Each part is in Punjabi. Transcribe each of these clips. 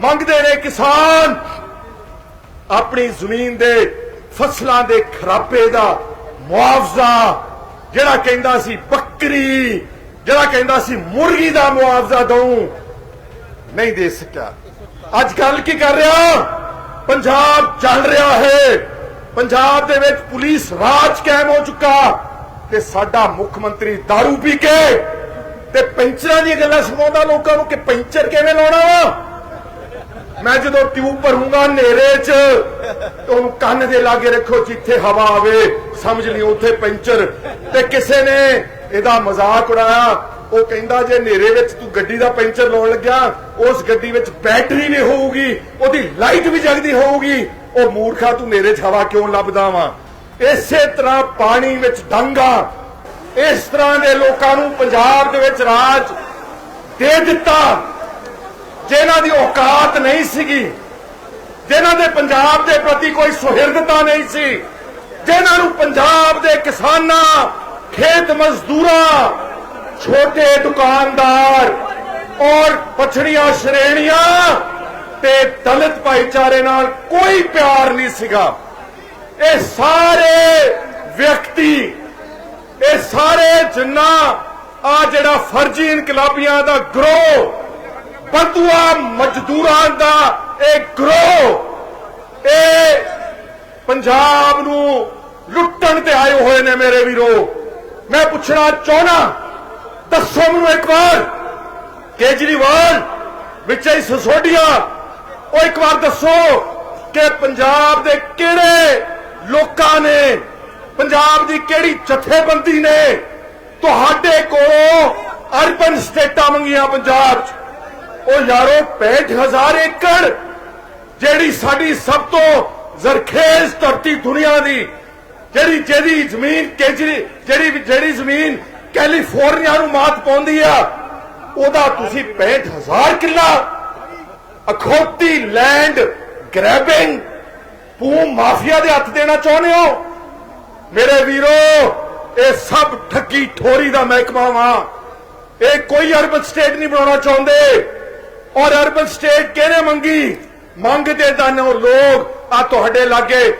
ਮੰਗਦੇ ਨੇ ਕਿਸਾਨ। ਆਪਣੀ ਜ਼ਮੀਨ ਦੇ ਫਸਲਾਂ ਦੇ ਖਰਾਬੇ ਦਾ ਮੁਆਵਜ਼ਾ, ਜਿਹੜਾ ਕਹਿੰਦਾ ਸੀ ਬੱਕਰੀ, ਜਿਹੜਾ ਕਹਿੰਦਾ ਸੀ ਮੁਰਗੀ ਦਾ ਮੁਆਵਜ਼ਾ ਦਊ, ਨਹੀਂ ਦੇ ਸਕਿਆ। ਅੱਜ ਕੱਲ ਕੀ ਕਰ ਰਿਹਾ? ਪੰਜਾਬ ਚੱਲ ਰਿਹਾ ਹੈ। ਪੰਜਾਬ ਦੇ ਵਿੱਚ ਪੁਲਿਸ ਰਾਜ ਕਾਇਮ ਹੋ ਚੁੱਕਾ ਤੇ ਸਾਡਾ ਮੁੱਖ ਮੰਤਰੀ दारू ਪੀ ਕੇ ਤੇ ਪੈਂਚਰਾਂ ਦੀਆਂ ਗੱਲਾਂ ਸੁਣਾਉਂਦਾ ਲੋਕਾਂ ਨੂੰ ਕਿ ਪੈਂਚਰ ਕਿਵੇਂ ਲਾਉਣਾ ਵਾ? ਮੈਂ ਜਦੋਂ ਟਿਊਬ ਭਰੂੰਗਾ ਹਨੇਰੇ 'ਚ, ਤੇ ਕੰਨ ਦੇ ਲਾਗੇ ਰੱਖੋ ਜਿੱਥੇ ਹਵਾ ਆਵੇ। ਸਮਝ ਲਈ ਉੱਥੇ ਪੈਂਚਰ। ਤੇ ਕਿਸੇ ਨੇ ਇਹਦਾ ਮਜ਼ਾਕ ਉਡਾਇਆ। ਉਹ ਕਹਿੰਦਾ, ਜੇ ਹਨੇਰੇ ਵਿੱਚ ਤੂੰ ਗੱਡੀ ਦਾ ਪੈਂਚਰ ਲਾਉਣ ਲੱਗਿਆ, ਉਸ ਗੱਡੀ ਵਿੱਚ ਬੈਟਰੀ ਵੀ ਹੋਊਗੀ, ਉਹਦੀ ਲਾਈਟ ਵੀ ਜਗਦੀ ਹੋਊਗੀ। ਉਹ ਮੂਰਖਾ, ਤੂੰ ਹਨੇਰੇ 'ਚ ਹਵਾ ਕਿਉਂ ਲੱਭਦਾ ਵਾ? ਇਸੇ ਤਰ੍ਹਾਂ ਪਾਣੀ ਵਿੱਚ ਡੰਗਾ। ਇਸ ਤਰ੍ਹਾਂ ਦੇ ਲੋਕਾਂ ਨੂੰ ਪੰਜਾਬ ਦੇ ਵਿੱਚ ਰਾਜ ਦੇ ਦਿੱਤਾ। ਜਿਨ੍ਹਾਂ ਦੀ ਔਕਾਤ ਨਹੀਂ ਸੀਗੀ, ਜਿਨ੍ਹਾਂ ਦੇ ਪੰਜਾਬ ਦੇ ਪ੍ਰਤੀ ਕੋਈ ਸੁਹਿਰਦਤਾ ਨਹੀਂ ਸੀ, ਜਿਨ੍ਹਾਂ ਨੂੰ ਪੰਜਾਬ ਦੇ ਕਿਸਾਨਾਂ, ਖੇਤ ਮਜ਼ਦੂਰਾਂ, ਛੋਟੇ ਦੁਕਾਨਦਾਰ ਔਰ ਪਛੜੀਆਂ ਸ਼੍ਰੇਣੀਆਂ ਤੇ ਦਲਿਤ ਭਾਈਚਾਰੇ ਨਾਲ ਕੋਈ ਪਿਆਰ ਨਹੀਂ ਸੀਗਾ। ਇਹ ਸਾਰੇ ਵਿਅਕਤੀ, ਇਹ ਸਾਰੇ ਜਿੰਨਾ ਆ ਜਿਹੜਾ ਫਰਜ਼ੀ ਇਨਕਲਾਬੀਆਂ ਦਾ ਗਰੋਹ ਬੰਦੂਆ ਮਜ਼ਦੂਰਾਂ ਦਾ ਇਹ ਗਰੋਹ, ਇਹ ਪੰਜਾਬ ਨੂੰ ਲੁੱਟਣ ਤੇ ਆਏ ਹੋਏ ਨੇ ਮੇਰੇ ਵੀਰੋ। ਮੈਂ ਪੁੱਛਣਾ ਚਾਹਣਾ ਦੱਸੋ ਮੈਨੂੰ ਇੱਕ ਵਾਰ, ਕੇਜਰੀਵਾਲ ਵਿੱਚ ਹੀ ਸਸੋਡੀਆਂ ਉਹ ਇੱਕ ਵਾਰ ਦੱਸੋ ਕਿ ਪੰਜਾਬ ਦੇ ਕਿਹੜੇ ਲੋਕਾਂ ਨੇ, ਪੰਜਾਬ ਦੀ ਕਿਹੜੀ ਜਥੇਬੰਦੀ ਨੇ ਤੁਹਾਡੇ ਕੋਲੋਂ ਅਰਬਨ ਸਟੇਟਾਂ ਮੰਗੀਆਂ ਪੰਜਾਬ 'ਚ? ਉਹ ਯਾਰੋ 65000 ਏਕੜ, ਜਿਹੜੀ ਸਾਡੀ ਸਭ ਤੋਂ ਜ਼ਰਖੇਜ਼ ਧਰਤੀ ਦੁਨੀਆ ਦੀ, ਜਿਹੜੀ ਜਿਹੜੀ ਜ਼ਮੀਨ ਕੇਜਰੀ, ਜਿਹੜੀ ਜਿਹੜੀ ਜ਼ਮੀਨ ਕੈਲੀਫੋਰਨੀਆ ਨੂੰ ਮਾਤ ਪਾਉਂਦੀ ਆ, ਉਹਦਾ ਤੁਸੀਂ 65000 ਕਿੱਲਾ ਅਖੌਤੀ ਲੈਂਡ ਗ੍ਰੈਬਿੰਗ ਪੂ ਮਾਫੀਆ ਦੇ ਹੱਥ ਦੇਣਾ ਚਾਹੁੰਦੇ ਹੋ? ਮੇਰੇ ਵੀਰੋ, ਇਹ ਸਭ ਠੱਗੀ ਠੋਰੀ ਦਾ ਮਹਿਕਮਾ ਵਾ। ਇਹ ਕੋਈ ਅਰਬਨ ਸਟੇਟ ਨਹੀਂ ਬਣਾਉਣਾ ਚਾਹੁੰਦੇ। ਔਰ ਅਰਬਨ ਸਟੇਟ ਕਿਹਨੇ ਮੰਗੀ? ਮੰਗਦੇ ਤਾਂ ਨੇ ਉਹ ਲੋਕ। ਆ ਤੁਹਾਡੇ ਲਾਗੇ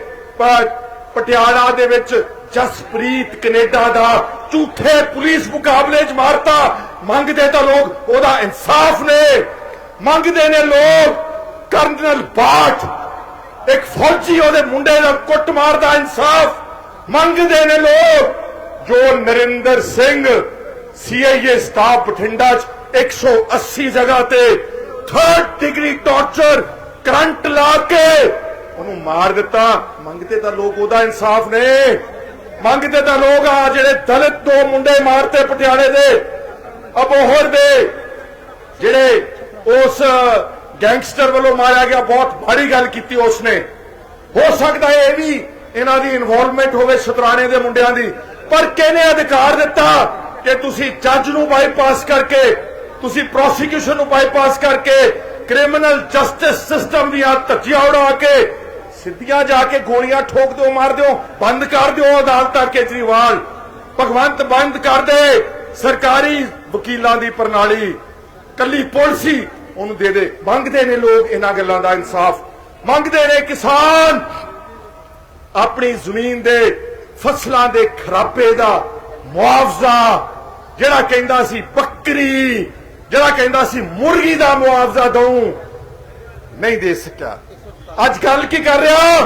ਪਟਿਆਲਾ ਦੇ ਵਿੱਚ ਜਸਪ੍ਰੀਤ ਕੈਨੇਡਾ ਦਾ ਝੂਠੇ ਪੁਲਿਸ ਮੁਕਾਬਲੇ 'ਚ ਮਾਰਤਾ। ਮੰਗਦੇ ਤਾਂ ਲੋਕ, ਉਹਦਾ ਇਨਸਾਫ ਨੇ। ਮੰਗਦੇ ਨੇ ਲੋਕ, ਕਰਨਲ ਬਾਠ। ਇੱਕ ਫੌਜੀ ਉਹਦੇ ਮੁੰਡੇ ਦਾ ਕੁੱਟ ਮਾਰਦਾ, ਇਨਸਾਫ। ਮੰਗਦੇ ਨੇ ਲੋਕ, ਜੋ ਨਰਿੰਦਰ ਸਿੰਘ ਸੀਆਈਏ ਸਟਾਫ ਬਠਿੰਡਾ 'ਚ 180 ਜਗ੍ਹਾ ਤੇ 3rd ਡਿਗਰੀ ਟਾਰਚਰ ਕਰੰਟ ਲਾ ਕੇ ਉਹਨੂੰ ਮਾਰ ਦਿੱਤਾ। ਮੰਗਦੇ ਤਾਂ ਲੋਕ ਉਹਦਾ ਇਨਸਾਫ ਨੇ। ਮੰਗਦੇ ਤਾਂ ਲੋਕ ਆ ਜਿਹੜੇ ਦਲਿਤ ਦੋ ਮੁੰਡੇ ਮਾਰਤੇ ਪਟਿਆਲੇ ਦੇ, ਅਬੋਹਰ ਦੇ, ਜਿਹੜੇ ਉਸ ਗੈਂਗਸਟਰ ਵੱਲੋਂ ਮਾਰਿਆ ਗਿਆ, ਬਹੁਤ ਭਾਰੀ ਗੱਲ ਕੀਤੀ ਉਸਨੇ। ਹੋ ਸਕਦਾ ਹੈ ਇਹ ਵੀ ਇਹਨਾਂ ਦੀ ਇਨਵੋਲਵਮੈਂਟ ਹੋਵੇ ਸ਼ਤਰਾਣੇ ਦੇ ਮੁੰਡਿਆਂ ਦੀ। ਪਰ ਕਿਹਨੇ ਅਧਿਕਾਰ ਦਿੱਤਾ ਕਿ ਤੁਸੀਂ ਜੱਜ ਨੂੰ ਬਾਈਪਾਸ ਕਰਕੇ ਤੁਸੀਂ ਪ੍ਰੋਸੀਕਿਊਸ਼ਨ ਨੂੰ ਬਾਈਪਾਸ ਕਰਕੇ ਕ੍ਰਿਮੀਨਲ ਜਸਟਿਸ ਸਿਸਟਮ ਦੀਆਂ ਧੱਜੀਆਂ ਉਡਾ ਕੇ, ਸਿੱਧੀਆਂ ਜਾ ਕੇ ਗੋਲੀਆਂ ਠੋਕ ਦਿਓ, ਮਾਰ ਦਿਓ, ਬੰਦ ਕਰ ਦਿਓ ਅਦਾਲਤਾਂ ਕੇਜਰੀਵਾਲ। ਭਗਵੰਤ ਬੰਦ ਕਰ ਦੇ, ਸਰਕਾਰੀ ਵਕੀਲਾਂ ਦੀ ਪ੍ਰਣਾਲੀ। ਕੱਲੀ ਪੁਲਿਸੀ ਉਹਨੂੰ ਦੇ ਦੇ। ਮੰਗਦੇ ਨੇ ਲੋਕ ਇਹਨਾਂ ਗੱਲਾਂ ਦਾ ਇਨਸਾਫ। ਮੰਗਦੇ ਨੇ ਕਿਸਾਨ ਆਪਣੀ ਜ਼ਮੀਨ ਦੇ ਫਸਲਾਂ ਦੇ ਖਰਾਬੇ ਦਾ ਮੁਆਵਜ਼ਾ, ਜਿਹੜਾ ਕਹਿੰਦਾ ਸੀ ਬੱਕਰੀ। ਜਿਹੜਾ ਕਹਿੰਦਾ ਸੀ, ਮੁਰਗੀ ਦਾ ਮੁਆਵਜ਼ਾ ਦਊ, ਨਹੀਂ ਦੇ ਸਕਿਆ। ਅੱਜ ਕੱਲ ਕੀ ਕਰ ਰਿਹਾ?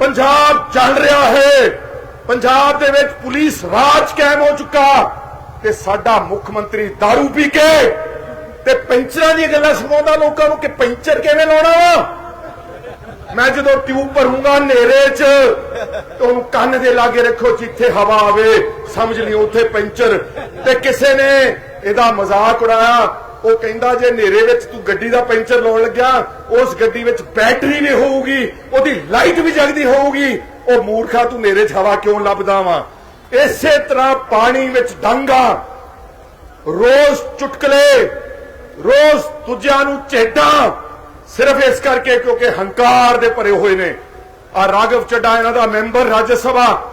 ਪੰਜਾਬ ਚੱਲ ਰਿਹਾ ਹੈ। ਪੰਜਾਬ ਦੇ ਵਿੱਚ ਪੁਲਿਸ ਰਾਜ ਕਾਇਮ ਹੋ ਚੁੱਕਾ। ਤੇ ਸਾਡਾ ਮੁੱਖ ਮੰਤਰੀ दारू ਪੀ ਕੇ ਤੇ ਪੈਂਚਰਾਂ ਦੀਆਂ ਗੱਲਾਂ ਸੁਣਾਉਂਦਾ ਲੋਕਾਂ ਨੂੰ ਕਿ ਪੈਂਚਰ ਕਿਵੇਂ ਲਾਉਣਾ ਵਾ? ਮੈਂ ਜਦੋਂ ਟਿਊਬ ਭਰੂੰਗਾ ਹਨੇਰੇ 'ਚ, ਤੇ ਉਹਨੂੰ ਕੰਨ ਦੇ ਲਾਗੇ ਰੱਖੋ, ਜਿੱਥੇ ਹਵਾ ਆਵੇ, ਸਮਝ ਲਈ ਉੱਥੇ ਪੈਂਚਰ। ਤੇ ਕਿਸੇ ਨੇ ਇਹਦਾ ਮਜ਼ਾਕ ਉਡਾਇਆ। ਉਹ ਕਹਿੰਦਾ, ਜੇ ਹਨੇਰੇ ਵਿੱਚ ਤੂੰ ਗੱਡੀ ਦਾ ਪੈਂਚਰ ਲਾਉਣ ਲੱਗਿਆ, ਉਸ ਗੱਡੀ ਵਿੱਚ ਬੈਟਰੀ ਵੀ ਹੋਊਗੀ, ਉਹਦੀ ਲਾਈਟ ਵੀ ਜਗਦੀ ਹੋਊਗੀ। ਉਹ ਮੂਰਖਾ, ਤੂੰ ਹਨੇਰੇ 'ਚ ਹਵਾ ਕਿਉਂ ਲੱਭਦਾ ਵਾ? ਇਸੇ ਤਰ੍ਹਾਂ ਪਾਣੀ ਵਿੱਚ ਡੰਗਾ। ਰੋਜ਼ ਚੁਟਕਲੇ, ਰੋਜ਼ ਦੂਜਿਆਂ ਨੂੰ ਝੇਡਾਂ ਸਿਰਫ ਇਸ ਕਰਕੇ ਕਿਉਂਕਿ ਹੰਕਾਰ ਦੇ ਭਰੇ ਹੋਏ ਨੇ। ਆ ਰਾਘਵ ਚੱਡਾ, ਇਹਨਾਂ ਦਾ ਮੈਂਬਰ ਰਾਜ ਸਭਾ।